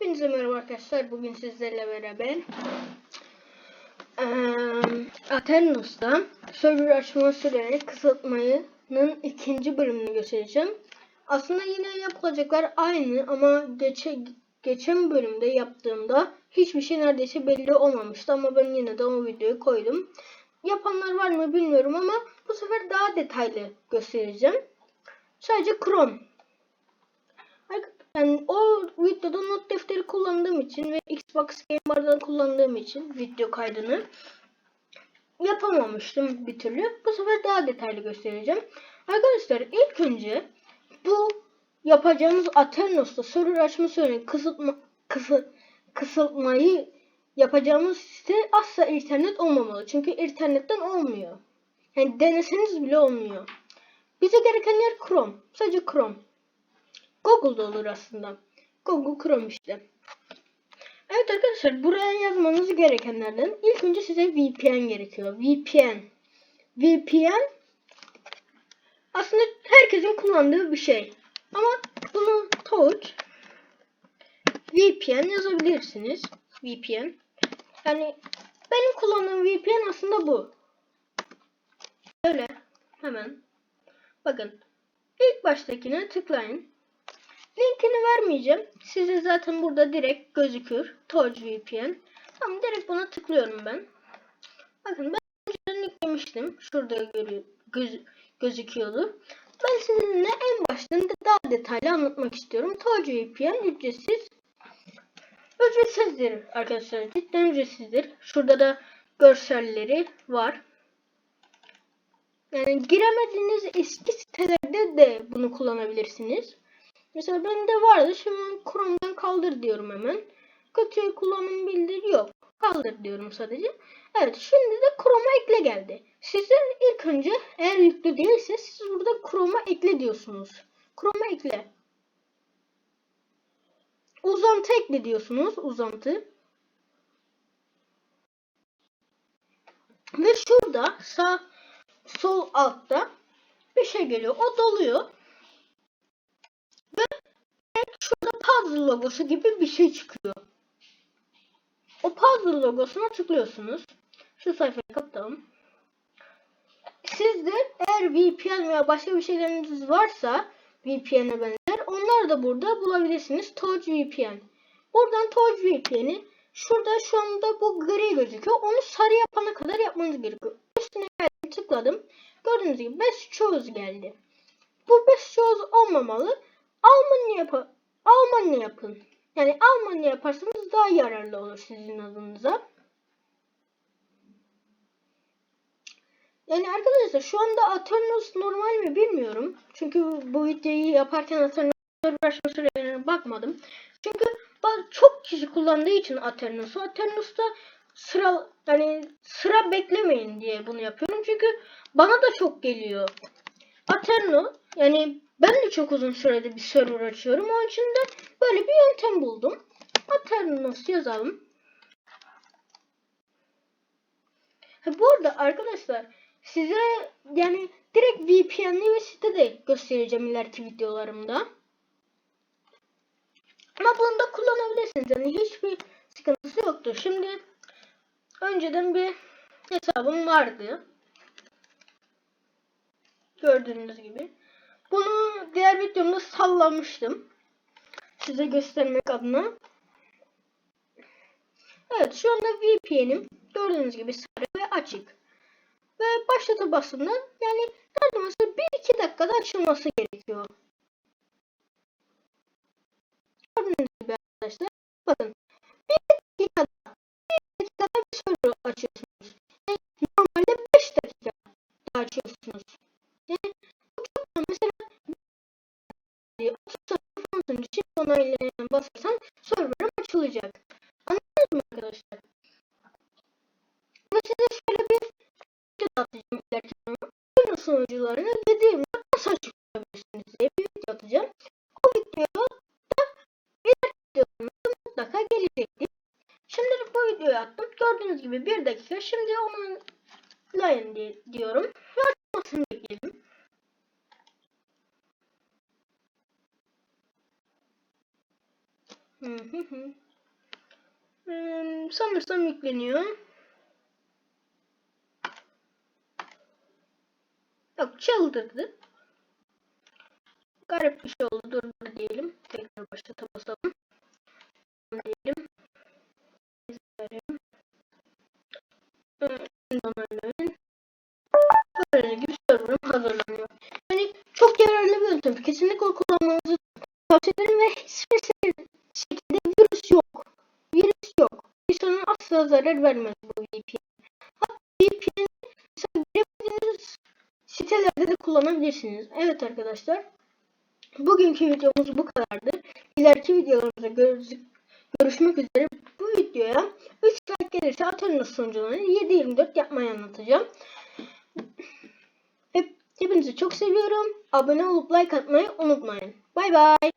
Hepinize merhaba arkadaşlar. Bugün sizlerle beraber eee Aternos'ta server açma süreni kısaltmanın ikinci bölümünü göstereceğim. Aslında yine yapılacaklar aynı ama geçe, geçen bölümde yaptığımda hiçbir şey neredeyse belli olmamıştı ama ben yine de o videoyu koydum. Yapanlar var mı bilmiyorum ama bu sefer daha detaylı göstereceğim. Sadece Chrome yani o videoda not defteri kullandığım için ve Xbox Game Bar'dan kullandığım için video kaydını yapamamıştım bir türlü. Bu sefer daha detaylı göstereceğim. Arkadaşlar ilk önce bu yapacağımız Aternos'ta server açma kısıtma, kısı, kısıtmayı yapacağımız site asla internet olmamalı. Çünkü internetten olmuyor. Yani deneseniz bile olmuyor. Bize gereken yer Chrome. Sadece Chrome. Google'da olur aslında. Google Chrome işte. Evet arkadaşlar buraya yazmanız gerekenlerden ilk önce size VPN gerekiyor. VPN. VPN aslında herkesin kullandığı bir şey. Ama bunu Torch VPN yazabilirsiniz. VPN. Yani benim kullandığım VPN aslında bu. Böyle hemen bakın ilk baştakine tıklayın. Linkini vermeyeceğim. Size zaten burada direkt gözükür. Torch VPN. Tamam direkt buna tıklıyorum ben. Bakın ben önceden yüklemiştim. Şurada görüyor, göz, gözüküyordu. Ben sizinle en baştan da daha detaylı anlatmak istiyorum. Torch VPN ücretsiz. Ücretsizdir arkadaşlar. Cidden ücretsizdir. Şurada da görselleri var. Yani giremediğiniz eski sitelerde de bunu kullanabilirsiniz. Mesela bende vardı. Şimdi Chrome'dan kaldır diyorum hemen. Kötü kullanım bildiri yok. Kaldır diyorum sadece. Evet şimdi de Chrome'a ekle geldi. Size ilk önce eğer yüklü değilse siz burada Chrome'a ekle diyorsunuz. Chrome'a ekle. Uzantı ekle diyorsunuz. Uzantı. Ve şurada sağ sol altta bir şey geliyor. O doluyor. Ve şurada puzzle logosu gibi bir şey çıkıyor. O puzzle logosuna tıklıyorsunuz. Şu sayfayı kapatalım. Sizde eğer VPN veya başka bir şeyleriniz varsa VPN'e benzer onlar da burada bulabilirsiniz. Torch VPN. Buradan Torch VPN'i şurada şu anda bu gri gözüküyor. Onu sarı yapana kadar yapmanız gerekiyor. Üstüne geldim tıkladım. Gördüğünüz gibi 5 çoğuz geldi. Bu 5 çoğuz olmamalı. Almanya yap Almanya yapın. Yani Almanya yaparsanız daha yararlı olur sizin adınıza. Yani arkadaşlar şu anda Aternos normal mi bilmiyorum. Çünkü bu videoyu yaparken Aternos'a uğraşma bakmadım. Çünkü çok kişi kullandığı için Aternos'u Aternos'ta sıra yani sıra beklemeyin diye bunu yapıyorum. Çünkü bana da çok geliyor. Aterno yani ben de çok uzun sürede bir server açıyorum. Onun için de böyle bir yöntem buldum. Aternos yazalım. Ha, bu arada arkadaşlar size yani direkt VPN'li bir site de göstereceğim ileriki videolarımda. Ama bunu da kullanabilirsiniz. Yani hiçbir sıkıntısı yoktur. Şimdi önceden bir hesabım vardı. Gördüğünüz gibi. Bunu diğer videomda sallamıştım. Size göstermek adına. Evet şu anda VPN'im gördüğünüz gibi sarı ve açık. Ve başlata basında yani neredeyse 1-2 dakikada açılması gerekiyor. Gördüğünüz gibi arkadaşlar bakın onaylayan basarsan server'ım açılacak. Anladınız mı arkadaşlar? Ve size şöyle bir video atacağım ileriki zaman. Oyun sunucularını dediğimde nasıl açıklayabilirsiniz diye bir video atacağım. O video da ileriki videolarımda mutlaka gelecektir. Şimdilik bu videoyu attım. Gördüğünüz gibi bir dakika. Şimdi onu line diyorum. Ve açılmasını bekleyelim. Ee, sanırsam yükleniyor. Yok çıldırdı. Garip bir şey oldu. Dur dur diyelim. Tekrar başlata basalım. Diyelim. İzleyelim. Evet, onaylayın. Böyle gibi hazırlanıyor. Yani çok yararlı bir yöntem. Kesinlikle kullanmanızı tavsiye ederim ve hiçbir asla zarar vermez bu VPN. Hatta VPN mesela giremediğiniz sitelerde de kullanabilirsiniz. Evet arkadaşlar. Bugünkü videomuz bu kadardı. İleriki videolarımızda görüş- görüşmek üzere. Bu videoya 3 like gelirse Atenas sonuçlarını 7-24 yapmayı anlatacağım. Hep, hepinizi çok seviyorum. Abone olup like atmayı unutmayın. Bay bay.